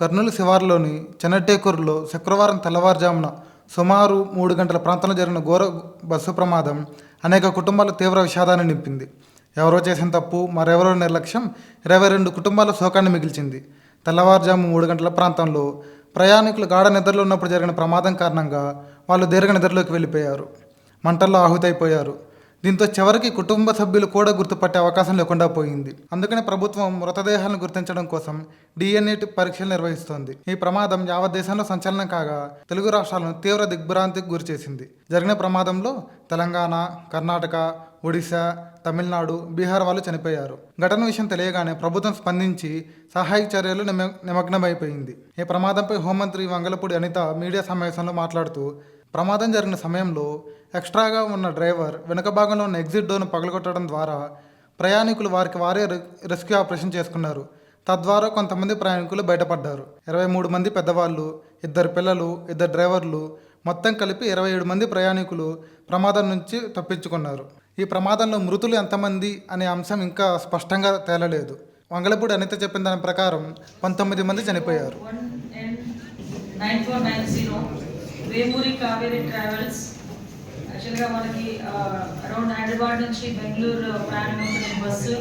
కర్నూలు శివార్లోని చెన్నటేకూరులో శుక్రవారం తెల్లవారుజామున సుమారు మూడు గంటల ప్రాంతంలో జరిగిన ఘోర బస్సు ప్రమాదం అనేక కుటుంబాలు తీవ్ర విషాదాన్ని నింపింది. ఎవరో చేసిన తప్పు మరెవరో నిర్లక్ష్యం ఇరవై రెండు కుటుంబాల శోకాన్ని మిగిల్చింది. తెల్లవారుజాము మూడు గంటల ప్రాంతంలో ప్రయాణికులు గాఢ నిద్రలో ఉన్నప్పుడు జరిగిన ప్రమాదం కారణంగా వాళ్ళు దీర్ఘ నిద్రలోకి వెళ్ళిపోయారు. మంటల్లో ఆహుతైపోయారు. దీంతో చివరికి కుటుంబ సభ్యులు కూడా గుర్తుపట్టే అవకాశం లేకుండా పోయింది. అందుకని ప్రభుత్వం మృతదేహాలను గుర్తించడం కోసం డిఎన్ఏ పరీక్షలు నిర్వహిస్తోంది. ఈ ప్రమాదం యావత్ దేశంలో సంచలనం కాగా తెలుగు రాష్ట్రాలను తీవ్ర దిగ్భ్రాంతికి గురిచేసింది జరిగిన ప్రమాదంలో తెలంగాణ కర్ణాటక ఒడిశా తమిళనాడు బీహార్ వాళ్ళు చనిపోయారు. ఘటన విషయం తెలియగానే ప్రభుత్వం స్పందించి సహాయక చర్యలు నిమ నిమగ్నమైపోయింది. ఈ ప్రమాదంపై హోంమంత్రి వంగలపూడి అనిత మీడియా సమావేశంలో మాట్లాడుతూ ప్రమాదం జరిగిన సమయంలో ఎక్స్ట్రాగా ఉన్న డ్రైవర్ వెనుక భాగంలో ఉన్న ఎగ్జిట్ డోర్ను పగలగొట్టడం ద్వారా ప్రయాణికులు వారికి వారే రెస్క్యూ ఆపరేషన్ చేసుకున్నారు. తద్వారా కొంతమంది ప్రయాణికులు బయటపడ్డారు. ఇరవై మూడు మంది పెద్దవాళ్ళు ఇద్దరు పిల్లలు ఇద్దరు డ్రైవర్లు మొత్తం కలిపి ఇరవై ఏడు మంది ప్రయాణికులు ప్రమాదం నుంచి తప్పించుకున్నారు. ఈ ప్రమాదంలో మృతులు ఎంతమంది అనే అంశం ఇంకా స్పష్టంగా తేలలేదు. వంగలపూడి అనిత చెప్పిన దాని ప్రకారం పంతొమ్మిది మంది చనిపోయారు. వేమూరి కావేరి ట్రావెల్స్. యాక్చువల్గా మనకి అరౌండ్ హైదరాబాద్ నుంచి బెంగళూరు ప్రయాణమవుతున్న బస్సు.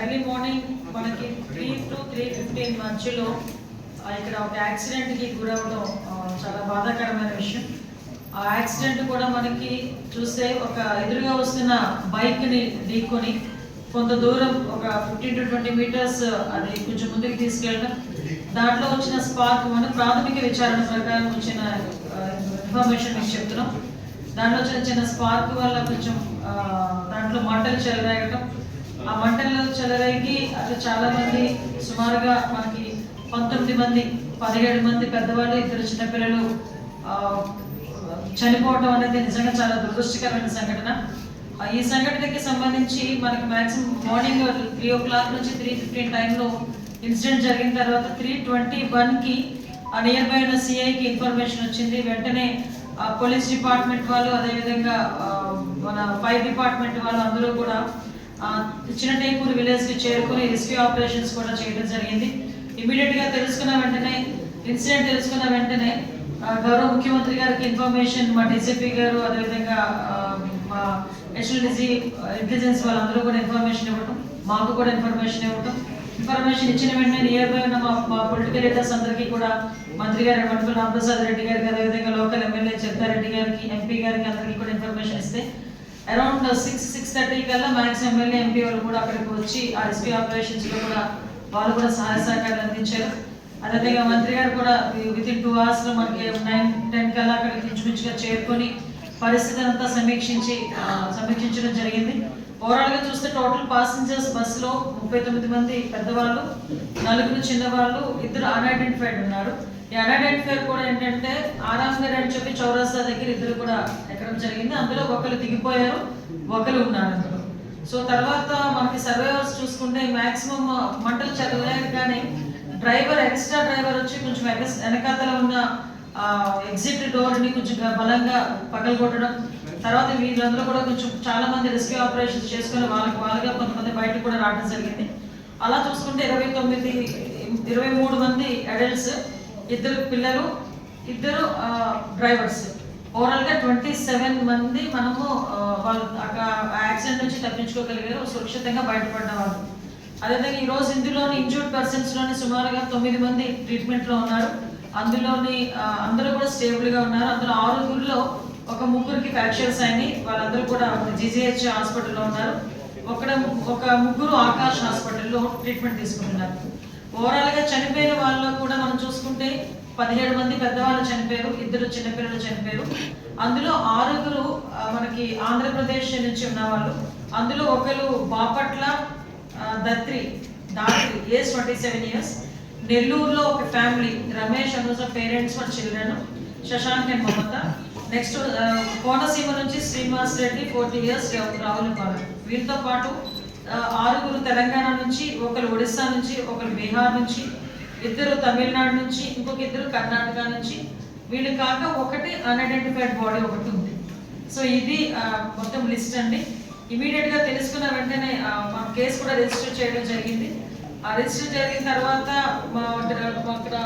ఎర్లీ మార్నింగ్ మనకి త్రీ టు త్రీ ఫిఫ్టీన్ మధ్యలో ఇక్కడ ఒక యాక్సిడెంట్కి గురవడం చాలా బాధాకరమైన విషయం. ఆ యాక్సిడెంట్ కూడా మనకి చూస్తే ఒక ఎదురుగా వస్తున్న బైక్ని ఢీకొని కొంత దూరం ఒక ఫిఫ్టీన్ టు ట్వంటీ మీటర్స్ అది కొంచెం ముందుకు తీసుకెళ్ళడం. దాంట్లో వచ్చిన స్పార్క్ మన ప్రాథమిక విచారణ ప్రకారం వచ్చిన ఇన్ఫర్మేషన్ మీకు చెప్తున్నాం. దాంట్లో చిన్న చిన్న స్పార్క్ వల్ల కొంచెం దాంట్లో మంటలు చెలరేగటం. ఆ మంటల్లో చెలరేగి అట్లా చాలా మంది సుమారుగా మనకి పంతొమ్మిది మంది పదిహేడు మంది పెద్దవాళ్ళు ఇద్దరు చిన్నపిల్లలు చనిపోవడం అనేది నిజంగా చాలా దురదృష్టకరమైన సంఘటన. ఈ సంఘటనకి సంబంధించి మనకి maximum morning three o'clock నుంచి త్రీ ఫిఫ్టీన్ టైంలో ఇన్సిడెంట్ జరిగిన తర్వాత త్రీ ట్వంటీ వన్కి ఆ నియర్ బై ఉన్న సిఐకి ఇన్ఫర్మేషన్ వచ్చింది. వెంటనే ఆ పోలీస్ డిపార్ట్మెంట్ వాళ్ళు అదేవిధంగా మన ఫైర్ డిపార్ట్మెంట్ వాళ్ళు అందరూ కూడా ఆ, చిన్నటేకూరు విలేజ్కి చేరుకుని రెస్క్యూ ఆపరేషన్స్ కూడా చేయడం జరిగింది. ఇమీడియట్గా తెలుసుకున్న వెంటనే ఇన్సిడెంట్ తెలుసుకున్న వెంటనే గౌరవ ముఖ్యమంత్రి గారికి ఇన్ఫర్మేషన్ మా డీసీపీ గారు అదేవిధంగా మా హెచ్ఎల్డిసి ఇంటెలిజెన్స్ వాళ్ళందరూ కూడా ఇన్ఫర్మేషన్ ఇవ్వటం మాకు కూడా ఇన్ఫర్మేషన్ ఇవ్వటం ఇన్ఫర్మేషన్ ఇచ్చిన వెంటనే నియర్ బై ఉన్న మా పొలిటికల్ లీడర్స్ అందరికీ కూడా మంత్రి గారు మంత్రులు రామప్రసాద్ రెడ్డి గారికి అదేవిధంగా లోకల్ ఎమ్మెల్యే చెత్తారెడ్డి గారికి ఎంపీ గారికి అందరికీ కూడా ఇన్ఫర్మేషన్ ఇస్తే అరౌండ్ సిక్స్ సిక్స్ థర్టీ కల్లా మ్యాక్సిమం ఎమ్మెల్యే ఎంపీ వాళ్ళు కూడా అక్కడికి వచ్చి ఆ ఎస్పీ ఆపరేషన్స్లో కూడా వాళ్ళు కూడా సహాయ సహకారాలు అందించారు. అదేవిధంగా మంత్రి గారు కూడా విత్ ఇన్ టూ అవర్స్లో మనకి నైన్ టెన్ కల్లా అక్కడికి ఇంచుమించుగా చేరుకొని పరిస్థితిని అంతా సమీక్షించి సమీక్షించడం జరిగింది. ఓవరాల్గా చూస్తే టోటల్ పాసెంజర్స్ బస్సులో ముప్పై తొమ్మిది మంది పెద్దవాళ్ళు నలుగురు చిన్నవాళ్ళు ఇద్దరు అన్ఐడెంటిఫైడ్ ఉన్నారు. ఈ అన్ఐడెంటిఫైడ్ కూడా ఏంటంటే ఆరాంగర్ అని చెప్పి చౌరాస్తా దగ్గర ఇద్దరు కూడా ఎక్కడం జరిగింది. అందులో ఒకరు దిగిపోయారు ఒకరు ఉన్నారు అందులో. సో తర్వాత మనకి సర్వేవర్స్ చూసుకుంటే మాక్సిమం మంటలు చదవలేకగానే డ్రైవర్ ఎక్స్ట్రా డ్రైవర్ వచ్చి కొంచెం వెనకాతల ఉన్న ఎగ్జిట్ డోర్ని కొంచెం బలంగా పగలగొట్టడం తర్వాత వీళ్ళందరూ కూడా కొంచెం చాలా మంది రెస్క్యూ ఆపరేషన్స్ చేసుకుని వాళ్ళకి వాళ్ళుగా కొంతమంది బయటకు కూడా రావడం జరిగింది. అలా చూసుకుంటే ఇరవై తొమ్మిది ఇరవై మూడు మంది అడల్ట్స్ ఇద్దరు పిల్లలు ఇద్దరు డ్రైవర్స్ ఓవరాల్గా ట్వంటీ సెవెన్ మంది మనము వాళ్ళు అక్కడ యాక్సిడెంట్ నుంచి తప్పించుకోగలిగారు సురక్షితంగా బయటపడ్డ వాళ్ళు. అదేవిధంగా ఈరోజు ఇందులోని ఇంజూర్డ్ పర్సన్స్లోని సుమారుగా తొమ్మిది మంది ట్రీట్మెంట్లో ఉన్నారు. అందులోని అందరూ కూడా స్టేబుల్గా ఉన్నారు. అందులో ఆరుగురిలో ఒక ముగ్గురికి ఫ్రాక్చర్స్ అయినాయి. వాళ్ళందరూ కూడా జీజీహెచ్ హాస్పిటల్లో ఉన్నారు. ఒక ఒక ముగ్గురు ఆకాష్ హాస్పిటల్లో ట్రీట్మెంట్ తీసుకుంటున్నారు. ఓవరాల్గా చనిపోయిన వాళ్ళు కూడా మనం చూసుకుంటే పదిహేడు మంది పెద్దవాళ్ళు చనిపోయారు ఇద్దరు చిన్నపిల్లలు చనిపోయారు. అందులో ఆరుగురు మనకి ఆంధ్రప్రదేశ్ నుంచి ఉన్న వాళ్ళు. అందులో ఒకరు Bapatla Dhatri Dhatri age twenty seven years. నెల్లూరులో ఒక family Ramesh Anuja parents for children Sashank and Mamata. Next uh, Konaseema నుంచి శ్రీనివాస్ రెడ్డి ఫోర్టీ ఇయర్స్ రాహుల్ పాలక్ వీరితో పాటు ఆరుగురు తెలంగాణ నుంచి ఒకరు ఒడిస్సా నుంచి ఒకరు బీహార్ నుంచి ఇద్దరు తమిళనాడు నుంచి ఇంకొక ఇద్దరు కర్ణాటక నుంచి. వీళ్ళు కాక ఒకటి అన్ఐడెంటిఫైడ్ బాడీ ఒకటి ఉంది. సో ఇది మొత్తం లిస్ట్ అండి. ఇమీడియట్గా తెలుసుకున్న వెంటనే మా కేసు కూడా రిజిస్టర్ చేయడం జరిగింది. ఆ రిజిస్టర్ జరిగిన తర్వాత మా మా అక్కడ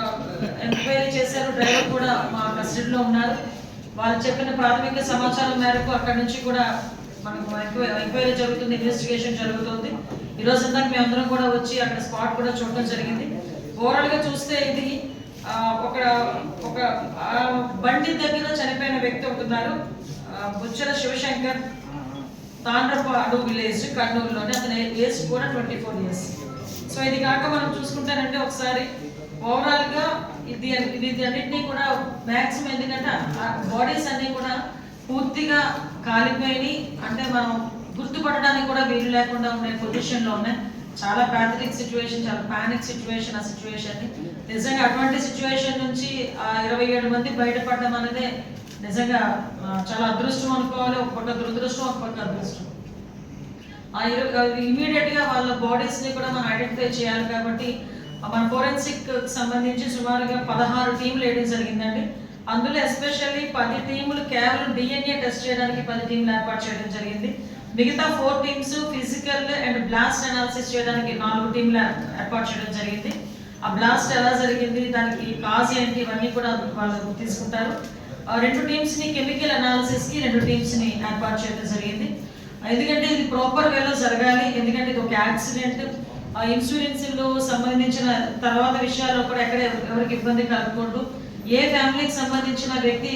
ఎంక్వైరీ చేశారు. డ్రైవర్ కూడా మా కస్టడీలో ఉన్నారు. వాళ్ళు చెప్పిన ప్రాథమిక సమాచారం మేరకు అక్కడ నుంచి కూడా మనకు ఎంక్వైరీ జరుగుతుంది ఇన్వెస్టిగేషన్ జరుగుతుంది. ఈ రోజు అంతా మేమందరం అందరం కూడా వచ్చి అక్కడ స్పాట్ కూడా చూడడం జరిగింది. ఓవరాల్గా చూస్తే ఇది ఒక ఒక బండి దగ్గర చనిపోయిన వ్యక్తి ఒకతున్నారు బుచ్చల శివశంకర్ తాండ్రపు తాండ్రపాడు విలేజ్ కర్నూలులోనే అతని ఏజ్ కూడా ట్వంటీ ఫోర్ ఇయర్స్ సో ఇది కాక మనం చూసుకుంటానంటే ఒకసారి ఓవరాల్గా ఇది ఇది అన్నింటినీ కూడా మ్యాక్సిమం ఎందుకంటే బాడీస్ అన్ని కూడా పూర్తిగా కాలిపోయి అంటే మనం గుర్తుపట్టడానికి కూడా వీలు లేకుండా ఉండే పొజిషన్లో ఉన్నాయి. చాలా ప్యాథలిక్ సిచ్యువేషన్ చాలా పానిక్ సిచ్యువేషన్ ఆ సిచ్యువేషన్ నిజంగా అటువంటి సిచ్యువేషన్ నుంచి ఆ ఇరవై ఏడు మంది బయటపడడం అనేది నిజంగా చాలా అదృష్టం అనుకోవాలి. ఒక పక్క దురదృష్టం ఒక పక్క అదృష్టం. ఇమీడియట్గా వాళ్ళ బాడీస్ని కూడా మనం ఐడెంటిఫై చేయాలి కాబట్టి మన ఫోరెన్సిక్ సంబంధించి సుమారుగా పదహారు టీంలు వేయడం జరిగిందండి. అందులో ఎస్పెషల్లీ పది టీములు కేవలం డిఎన్ఏ టెస్ట్ చేయడానికి పది టీంలు ఏర్పాటు చేయడం జరిగింది. మిగతా four teams physical and blast analysis చేయడానికి నాలుగు టీంలు ఏర్పాటు చేయడం జరిగింది. ఆ బ్లాస్ట్ ఎలా జరిగింది దానికి కాజ్ ఏంటి ఇవన్నీ కూడా వాళ్ళు తీసుకుంటారు. ఆ రెండు టీమ్స్ని కెమికల్ అనాలిసిస్కి రెండు టీమ్స్ని ఏర్పాటు చేయడం జరిగింది. ఎందుకంటే ఇది ప్రాపర్ వేలో జరగాలి ఎందుకంటే ఇది ఒక యాక్సిడెంట్. ఇన్సూరెన్స్లో సంబంధించిన తర్వాత విషయాల్లో కూడా ఎక్కడ ఎవరికి ఇబ్బంది కలుపుకుంటూ ఏ ఫ్యామిలీకి సంబంధించిన వ్యక్తి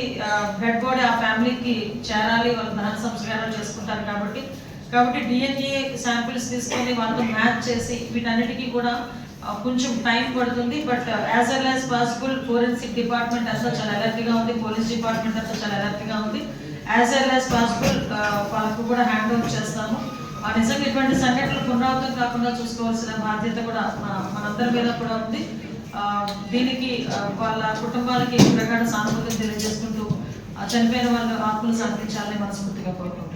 హెడ్ బాడీ ఆ ఫ్యామిలీకి చేరాలి వాళ్ళు దహన సంస్కారాలు చేసుకుంటారు కాబట్టి. కాబట్టి డిఎన్ఏ శాంపిల్స్ తీసుకొని వాళ్ళతో మ్యాచ్ చేసి వీటన్నిటికీ కూడా కొంచెం టైం పడుతుంది. But as well as possible forensic department అంతా చాలా alert ఉంది. పోలీస్ డిపార్ట్మెంట్ అంతా చాలా alert గా ఉంది. యాజ్ వెల్ యాజ్ పాసిబుల్ వాళ్ళకు కూడా హ్యాండ్ ఓవర్ చేస్తాము. ఆ నిజంగా ఇటువంటి సంఘటనలు పునరావృతం కాకుండా చూసుకోవాల్సిన బాధ్యత కూడా మన- మనందరి మీద కూడా ఉంది. దీనికి వాళ్ళ కుటుంబాలకి ప్రకారం సానుభూతిని తెలియజేసుకుంటూ చనిపోయిన వాళ్ళ ఆత్మలు సాధించాలని మనస్ఫూర్తిగా కోరుకుంటున్నాం.